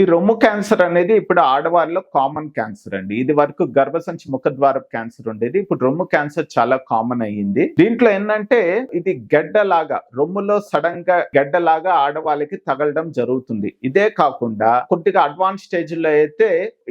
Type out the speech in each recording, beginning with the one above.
ఈ రొమ్ము క్యాన్సర్ అనేది ఇప్పుడు ఆడవారిలో కామన్ క్యాన్సర్ అండి. ఇది వరకు గర్భసంచి ముఖద్వార క్యాన్సర్ ఉండేది. ఇప్పుడు రొమ్ము క్యాన్సర్ చాలా కామన్ అయ్యింది. దీంట్లో ఏంటంటే ఇది గడ్డలాగా రొమ్ములో సడన్గా గడ్డలాగా ఆడవాళ్ళకి తగలడం జరుగుతుంది. ఇదే కాకుండా కొద్దిగా అడ్వాన్స్ స్టేజ్లో అయితే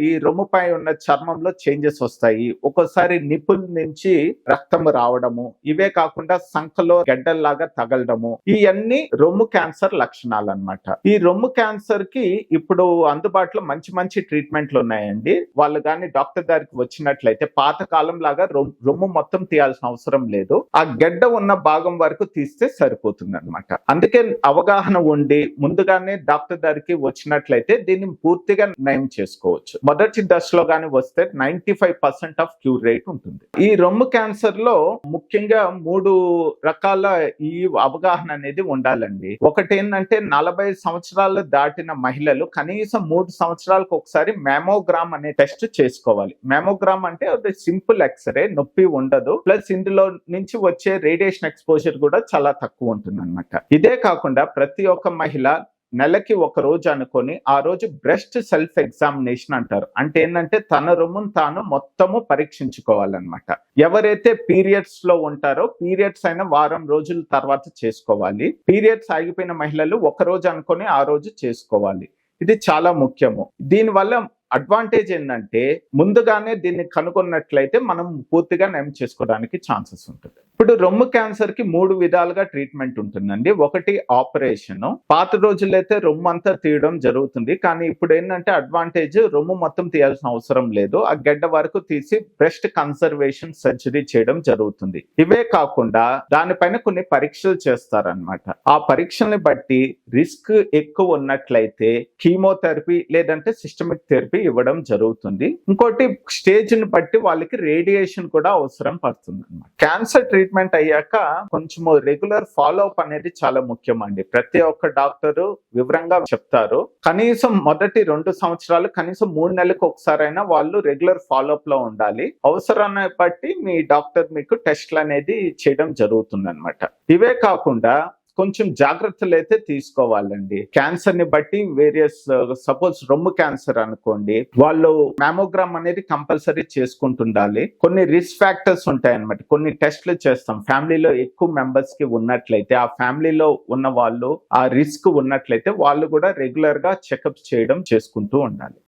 ఈ రొమ్ముపై ఉన్న చర్మంలో చేంజెస్ వస్తాయి. ఒక్కోసారి నిపుల్ నుంచి రక్తం రావడము ఇవే కాకుండా సంఖలో గడ్డల్లాగా తగలడము ఇవన్నీ రొమ్ము క్యాన్సర్ లక్షణాలు అన్నమాట ఈ రొమ్ము క్యాన్సర్కి ఇప్పుడు అందుబాటులో మంచి మంచి ట్రీట్మెంట్లు ఉన్నాయండి. వాళ్ళు కానీ డాక్టర్ గారికి వచ్చినట్లయితే పాత కాలం లాగా రొమ్- రొమ్ము మొత్తం తీయాల్సిన అవసరం లేదు. ఆ గడ్డ ఉన్న భాగం వరకు తీస్తే సరిపోతుంది అనమాట అందుకే అవగాహన ఉండి ముందుగానే డాక్టర్ గారికి వచ్చినట్లయితే దీన్ని పూర్తిగా నయం చేసుకోవచ్చు. మొదటి దశలో కానీ వస్తే ninety five percent of cure rate ఉంటుంది. ఈ రొమ్ము క్యాన్సర్లో ముఖ్యంగా మూడు రకాల ఈ అవగాహన అనేది ఉండాలండి. ఒకటి ఏంటంటే నలభై సంవత్సరాలు దాటిన మహిళలు కనీసం మూడు సంవత్సరాలకు ఒకసారి మ్యామోగ్రామ్ అనే టెస్ట్ చేసుకోవాలి. మ్యామోగ్రామ్ అంటే అది సింపుల్ ఎక్స్రే నొప్పి ఉండదు. ప్లస్ ఇందులో నుంచి వచ్చే రేడియేషన్ ఎక్స్పోజర్ కూడా చాలా తక్కువ ఉంటుంది ఇదే కాకుండా ప్రతి ఒక్క మహిళ నెలకి ఒక రోజు అనుకొని ఆ రోజు బ్రెస్ట్ సెల్ఫ్ ఎగ్జామినేషన్ అంటారు. అంటే ఏంటంటే తన రొమ్మును తాను మొత్తము పరీక్షించుకోవాలన్నమాట. ఎవరైతే పీరియడ్స్లో ఉంటారో పీరియడ్స్ అయిన వారం రోజుల తర్వాత చేసుకోవాలి. పీరియడ్స్ ఆగిపోయిన మహిళలు ఒక రోజు అనుకొని ఆ రోజు చేసుకోవాలి. ఇది చాలా ముఖ్యము. దీనివల్ల అడ్వాంటేజ్ ఏంటంటే ముందుగానే దీన్ని కనుగొన్నట్లయితే మనం పూర్తిగా నయం చేసుకోవడానికి ఛాన్సెస్ ఉంటుంది. ఇప్పుడు రొమ్ము క్యాన్సర్కి మూడు విధాలుగా ట్రీట్మెంట్ ఉంటుందండి. ఒకటి ఆపరేషన్ పాత రోజుల్లో అయితే రొమ్ము అంతా తీయడం జరుగుతుంది. కానీ ఇప్పుడు ఏంటంటే అడ్వాంటేజ్ రొమ్ము మొత్తం తీయాల్సిన అవసరం లేదు. ఆ గడ్డ వరకు తీసి బ్రెస్ట్ కన్సర్వేషన్ సర్జరీ చేయడం జరుగుతుంది. ఇవే కాకుండా దానిపైన కొన్ని పరీక్షలు చేస్తారనమాట ఆ పరీక్షల్ని బట్టి రిస్క్ ఎక్కువ ఉన్నట్లయితే కీమోథెరపీ లేదంటే సిస్టమిక్ థెరపీ ఇవ్వడం జరుగుతుంది. ఇంకోటి స్టేజ్ని బట్టి వాళ్ళకి రేడియేషన్ కూడా అవసరం పడుతుంది అనమాట క్యాన్సర్ ట్రీట్మెంట్ అయ్యాక కొంచెము రెగ్యులర్ ఫాలో అప్ అనేది చాలా ముఖ్యం అండి ప్రతి ఒక్క డాక్టర్ వివరంగా చెప్తారు. కనీసం మొదటి రెండు సంవత్సరాలు కనీసం మూడు నెలలకు ఒకసారైనా వాళ్ళు రెగ్యులర్ ఫాలో అప్లో ఉండాలి. అవసరాన్ని బట్టి మీ డాక్టర్ మీకు టెస్ట్లు అనేది చేయడం జరుగుతుంది అనమాట ఇవే కాకుండా కొంచెం జాగ్రత్తలు అయితే తీసుకోవాలండి. క్యాన్సర్ని బట్టి వేరియస్ సపోజ్ uh, రొమ్ము క్యాన్సర్ అనుకోండి వాళ్ళు మ్యామోగ్రామ్ అనేది కంపల్సరీ చేసుకుంటుండాలి. కొన్ని రిస్క్ ఫ్యాక్టర్స్ ఉంటాయి అనమాట కొన్ని టెస్ట్లు చేస్తాం. ఫ్యామిలీలో ఎక్కువ మెంబర్స్కి ఉన్నట్లయితే ఆ ఫ్యామిలీలో ఉన్న వాళ్ళు ఆ రిస్క్ ఉన్నట్లయితే వాళ్ళు కూడా రెగ్యులర్గా చెకప్ చేయడం చేసుకుంటూ ఉండాలి.